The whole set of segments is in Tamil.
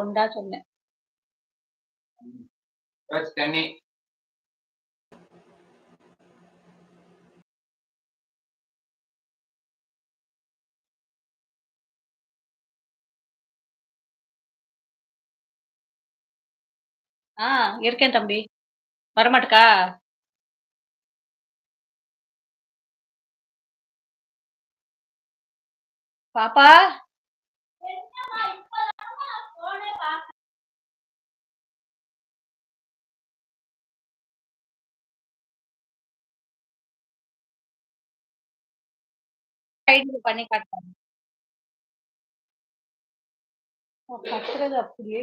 கொண்டா சொன்னேன். ரோஸ் கண்ணி. ஆ இருக்கேன் தம்பி. வரமாட்டுக்கா? பாப்பா! ஐடில பண்ணி காட்டுறேன். அவ கத்துறது அப்படியே.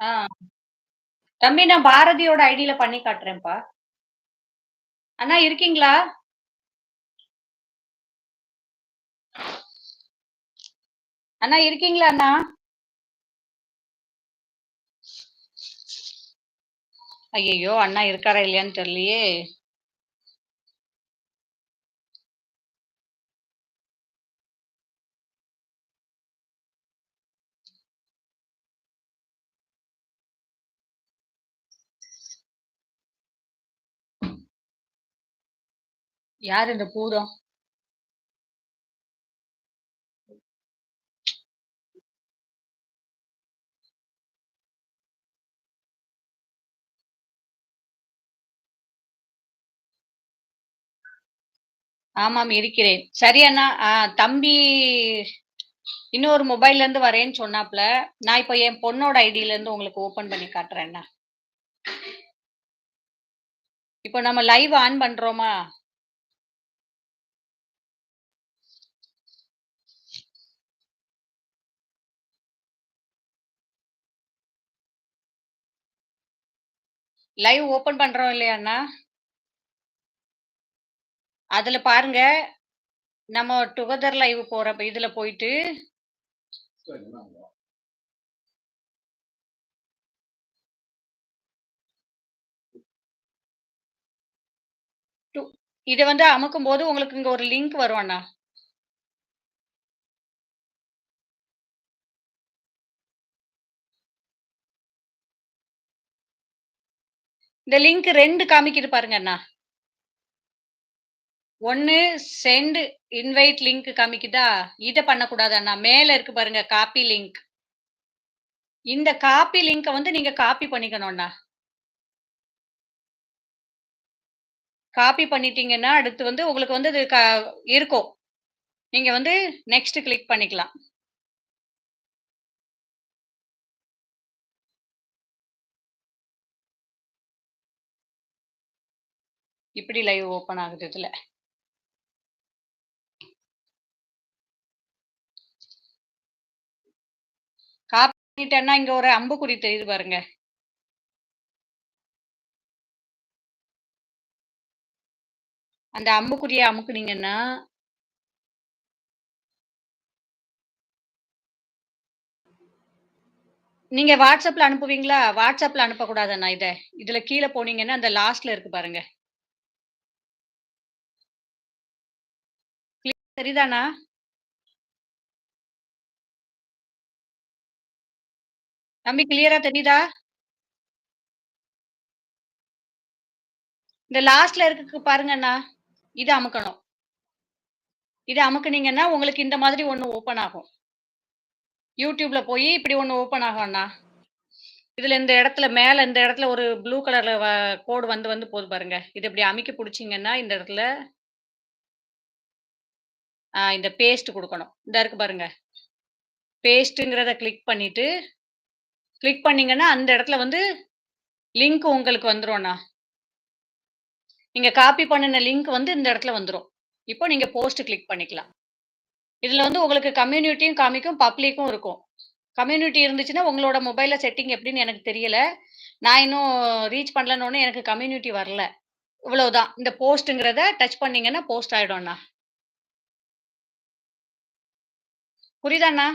ஆ. தம்பி நான் பாரதியோட ஐடில பண்ணி காட்டுறேன்ப்பா. அண்ணா இருக்கீங்களா? அண்ணா இருக்கீங்களா அண்ணா? ஐயய்யோ! அண்ணா இருக்காரா இல்லையான்னு தெரியலையே! யாரு இந்த பூதம்? ஆமாம் இருக்கிறேன். சரி அண்ணா. தம்பி இன்னொரு மொபைல்ல இருந்து வரேன்னு சொன்னாப்ல. நான் இப்போ என் பொண்ணோட ஐடியில இருந்து உங்களுக்கு ஓப்பன் பண்ணி காட்டுறேன் அண்ணா. இப்போ நம்ம லைவ் ஆன் பண்றோமா? லைவ் ஓப்பன் பண்றோம் இல்லையா அண்ணா? அதுல பாருங்க. நம்ம டுகெதர் லைவ் போற இதுல போயிட்டு டு வந்து வந்து அமுக்கும்போது உங்களுக்கு இங்க ஒரு லிங்க் வரும் அண்ணா. இந்த லிங்க் ரெண்டு காமிக்குது பாருங்க அண்ணா. 1 செண்ட் இன்வைட் லிங்க் காமிக்குதா? இதை பண்ணக்கூடாது அண்ணா. மேலே இருக்கு பாருங்க காப்பி லிங்க். இந்த காப்பி லிங்கை வந்து நீங்க காப்பி பண்ணிக்கணும் அண்ணா. காப்பி பண்ணிட்டீங்கன்னா, அடுத்து வந்து உங்களுக்கு வந்து இது க இருக்கும். நீங்க வந்து நெக்ஸ்ட் கிளிக் பண்ணிக்கலாம். இப்படி லைவ் ஓப்பன் ஆகுது இதுல. காப்பி பண்ணிட்டேன்னா, இங்க ஒரு அம்புக்குறி தெரியுது பாருங்க. அந்த அம்புக்குறியை அமுக்குனீங்கன்னா நீங்க வாட்ஸ்அப்ல அனுப்புவீங்களா? வாட்ஸ்அப்ல அனுப்பக்கூடாது அண்ணா இத. இதுல கீழே போனீங்கன்னா, அந்த லாஸ்ட்ல இருக்கு பாருங்க. சரிதானா தெரியுதா அண்ணா? தம்பி கிளியரா தெரியுதா? இந்த லாஸ்ட்ல இருக்கு பாருங்கண்ணா இதை அமுக்கணும். இது அமுக்குனீங்கன்னா, உங்களுக்கு இந்த மாதிரி ஒண்ணு ஓப்பன் ஆகும். யூடியூப்ல போய் இப்படி ஒண்ணு ஓப்பன் ஆகும் அண்ணா. இதுல இந்த இடத்துல மேல இந்த இடத்துல ஒரு ப்ளூ கலர்ல கோடு வந்து வந்து போது பாருங்க. இது இப்படி அமைக்க பிடிச்சிங்கன்னா இந்த இடத்துல இந்த பேஸ்ட் கொடுக்கணும் இந்த இருக்கு பாருங்க. பேஸ்ட்ங்கிறத கிளிக் பண்ணிட்டு, கிளிக் பண்ணீங்கன்னா, அந்த இடத்துல வந்து லிங்க் உங்களுக்கு வந்துடும்ண்ணா நீங்கள் காப்பி பண்ணின லிங்க் வந்து இந்த இடத்துல வந்துடும் இப்போ நீங்கள் போஸ்ட் கிளிக் பண்ணிக்கலாம். இதில் வந்து உங்களுக்கு கம்யூனிட்டியும் காமிக்கும், பப்ளிக்கும் இருக்கும். கம்யூனிட்டி இருந்துச்சுன்னா, உங்களோட மொபைலில் செட்டிங் எப்படின்னு எனக்கு தெரியல. நான் இன்னும் ரீச் பண்ணலன்னு எனக்கு கம்யூனிட்டி வரல. இவ்வளவுதான். இந்த போஸ்ட்டுங்கிறத டச் பண்ணீங்கன்னா, போஸ்ட் ஆகிடும்ண்ணா புரியுதாண்ணா